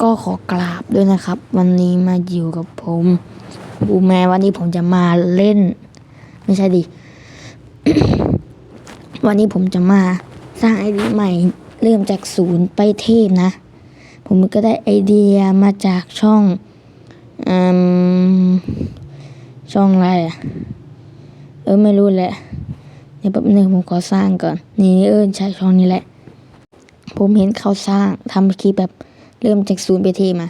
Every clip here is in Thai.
ก็ขอกราบด้วยนะครับ วันนี้มาอยู่กับผมบูแมวันนี้ผมจะมาเล่น ไม่ใช่ดิ วันนี้ผมจะมาสร้างไอเดียใหม่ เริ่มจากศูนย์ไปเทพนะ ผมก็ได้ไอเดียมาจากช่องอมช่องอะไรอะเออไม่รู้แหละเดี๋ยวแป๊บนึงผมขอสร้างก่อน นี่เออใช่ช่องนี้แหละ ผมเห็นเขาสร้างทำคลิปแบบ เริ่มจากศูนย์ไปเทมา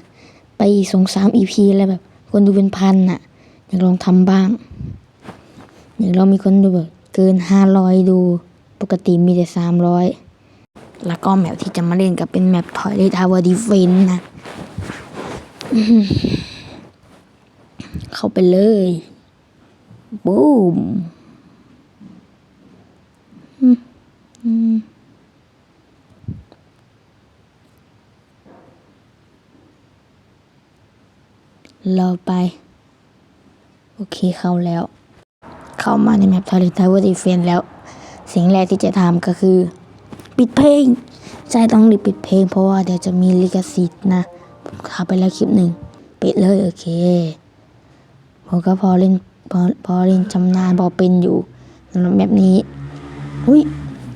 ไปสองสามอีพีแล้วแบบ คนดูเป็นพันน่ะอยากลองทำบ้าง อย่ากลองมีคนดูแบบเกินห้าร้อยดู ปกติมีแต่สามร้อยแล้วก็แมปที่จะมาเล่นกับเป็นแมปถอยเลทาวดีเฟนนะ เข้าไปเลยบูม อืม เราไป โอเคเข้าแล้ว เข้ามาในแมปทาริทาวเวอร์ดีเฟนแล้ว สิ่งแรกที่จะทำก็คือ ปิดเพลง ใช่ต้องรีบปิดเพลงเพราะว่าเดี๋ยวจะมีลิขสิทธิ์นะผมทำไปแล้วคลิปหนึ่งปิดเลยโอเคผมก็พอเล่นพอพอเล่นชำนาญพอเป็นอยู่สำหรับแบบนี้อุ้ย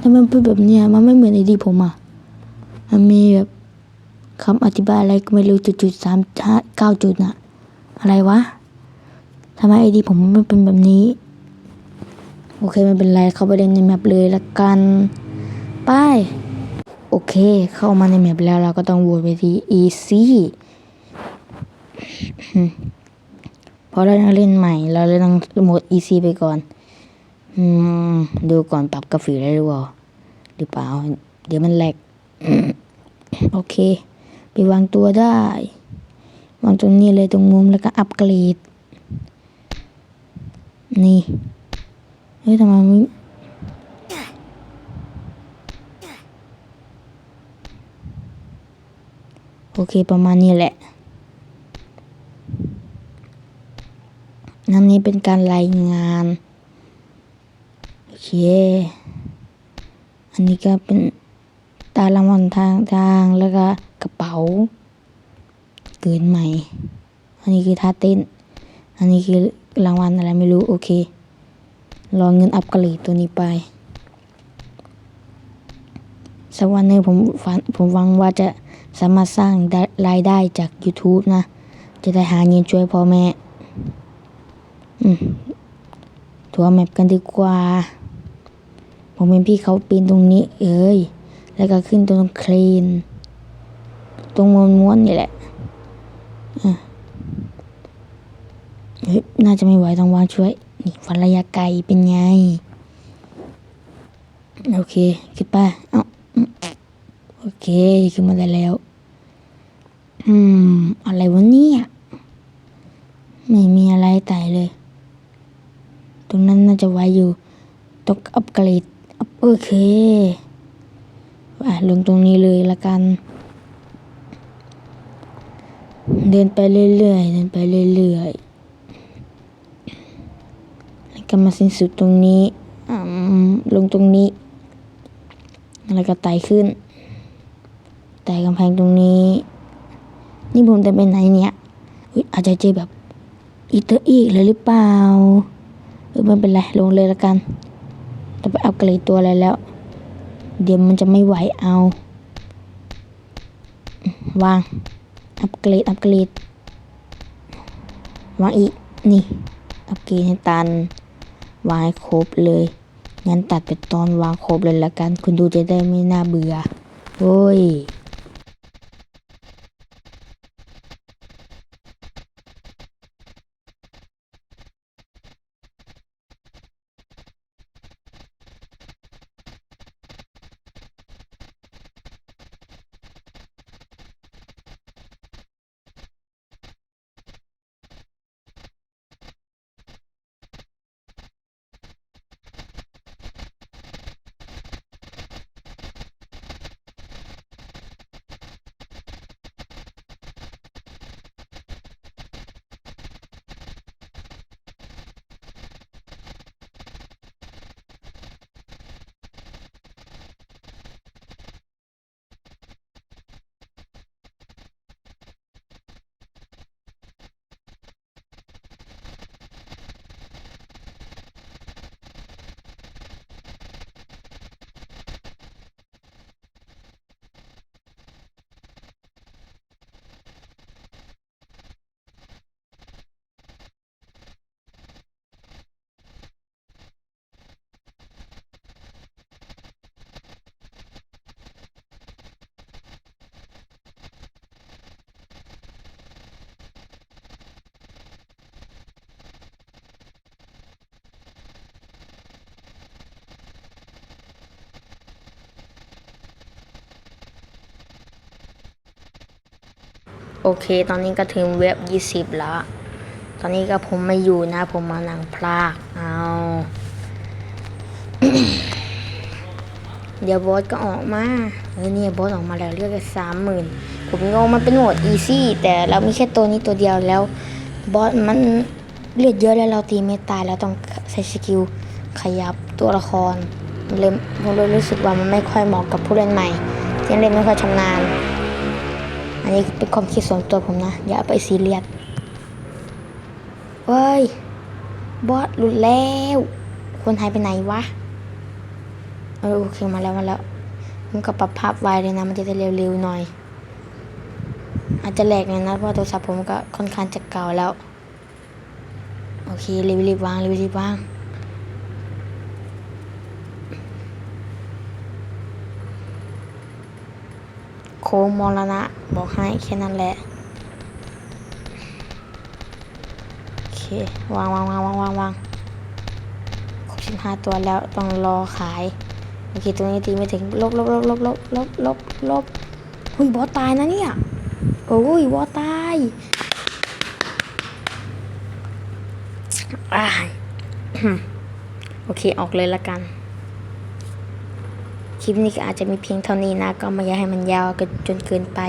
ทำไมมันเป็นแบบเนี้ยมันไม่เหมือนไอดีผมอะมันมีแบบคำอธิบายอะไรก็ไม่รู้จุดๆสามห้าเก้าจุดน่ะ อะไรวะทำไมไอดีผมมันเป็นแบบนี้ โอเคไม่เป็นไรเข้าไปเล่นในแมปเลยละกันไป้ายโอเค เข้ามาในแมปแล้วเราก็ต้องโหวตไปที่ easy เพราะเราต้องเล่นใหม่ เราเลยต้องโหมด easy ไปก่อน อืม ดูก่อนปรับกราฟิกได้หรือเปล่าหรือเปล่า เดี๋ยวมันแหลก โอเค ไปวางตัวได้ วางตรงนี้เลยตรงมุมแล้วก็อัปเกรด นี่ เฮ้ยทำไมไม่โอเคประมาณนี้แหละนั่นนี้เป็นการรายงาน โอเค อันนี้ก็เป็นตารางวัลทางทางแล้วก็กระเป๋า เกินใหม่ อันนี้คือท่าเต้น อันนี้คือรางวัลอะไรไม่รู้ โอเค รอเงินอัปเกรดตัวนี้ไปสักวันหนึ่งผมฝันผมหวังว่าจะสามารถสร้างรายได้จาก YouTube นะ จะได้หาเงินช่วยพ่อแม่ อืมทัวแมปกันดีกว่า ผมเป็นพี่เขาปีนตรงนี้ เอ้ย แล้วก็ขึ้นตรงเครน ตรงม้วนๆนี่แหละ เฮ้ย น่าจะไม่ไหวต้องวางช่วย นี่ฟันระยะไกลเป็นไง โอเค ขึ้นไปเอ้าโอเค ขึ้นมาได้แล้ว อืม อะไรวะเนี่ยไม่มีอะไรไต่เลย ตรงนั้นน่าจะไว้อยู่ต้องอัปเกรด อัพโอเคอะลงตรงนี้เลยละกัน เดินไปเรื่อยๆ เดินไปเรื่อยๆ แล้วก็มาสิ้นสุดตรงนี้ ลงตรงนี้ แล้วก็ไต่ขึ้น ไต่กำแพงตรงนี้ นี่ผมจะไปไหนเนี่ยอุ๊ยอาจจะเจอแบบอีเตอร์อีกเลยหรือเปล่า เออไม่เป็นไร ลงเลยละกันต้องไปอัปเกรดตัวอะไรแล้ว เดี๋ยวมันจะไม่ไหวเอา วาง อัปเกรด อัปเกรดวางอีก นี่อัปเกรดให้ตัน วางให้ครบเลย งั้นตัดไปตอนวางครบเลยละกัน คุณดูจะได้ไม่น่าเบื่อโอ้ย โอเค ตอนนี้ก็ถึงเว็บยี่สิบแล้วตอนนี้ก็ผมไม่อยู่นะ ผมมานั่งพลากเอาเดี๋ยวบอสก็ออกมาเออเนี่ยบอสออกมาแล้วเรียกสามหมื่นผมงงมันเป็นโหมดอีซี่แต่เรามีแค่ตัวนี้ตัวเดียวแล้วบอสมันเลือดเยอะแล้วเราตีไม่ตายแล้วต้องใช้สกิลขยับตัวละครเลยผมเลยรู้สึกว่ามันไม่ค่อยเหมาะกับผู้เล่นใหม่ที่เล่นไม่ค่อยชำนาญ อันนี้เป็นความคิดส่วนตัวผมนะ อย่าไปซีเรียสเฮ้ย บอสหลุดแล้ว คนหายไปไหนวะ เออโอเคมาแล้วมาแล้ว ผมก็ปรับภาพไวเลยนะ มันจะได้เร็วๆหน่อย อาจจะแหลกหน่อยนะ เพราะโทรศัพท์ผมก็ค่อนข้างจะเก่าแล้ว โอเครีบรีบวางรีบรีบวาง โค้งมรณะ บอกให้แค่นั้นแหละ โอเค วางวางวางวางวางวางครบสิบห้าตัวแล้วต้องรอขาย โอเคตัวนี้ตีไม่ถึง ลบลบลบลบลบลบลบลบหุยบอสตายนะเนี่ย โอ้ยบอสตายอ้ายโอเค ออกเลยละกัน คลิปนี้ก็อาจจะมีเพียงเท่านี้นะ ก็ไม่อยากให้มันยาวกินจนเกินไป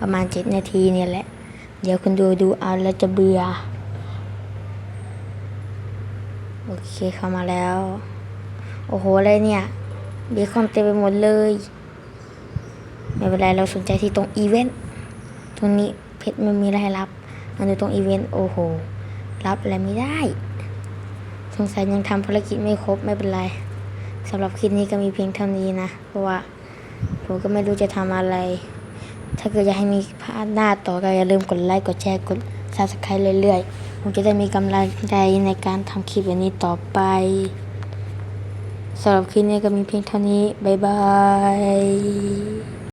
ประมาณ 7 นาทีเนี่ยแหละ เดี๋ยวคุณดูดูเอาแล้วจะเบื่อ โอเคเข้ามาแล้ว โอ้โหอะไรเนี่ยเบคอนเต็มไปหมดเลย ไม่เป็นไรเราสนใจที่ตรงอีเวนต์ตรงนี้เพชรไม่มีอะไรให้รับมาดูตรงอีเวนต์โอ้โห รับอะไรไม่ได้ สงสัยยังทำภารกิจไม่ครบไม่เป็นไร สำหรับคลิปนี้ก็มีเพียงเท่านี้นะ เพราะว่าผมก็ไม่รู้จะทำอะไร ถ้าเกิดอยากให้มีพาดหน้าต่อก็อย่าลืมกดไลค์กดแชร์กด s ับสไครต์เรื่อยๆ ผมจะได้มีกำลังใจในการทำคลิปแบบนี้ต่อไปสำหรับคลิปนี้ก็มีเพียงเท่านี้ บ๊ายบาย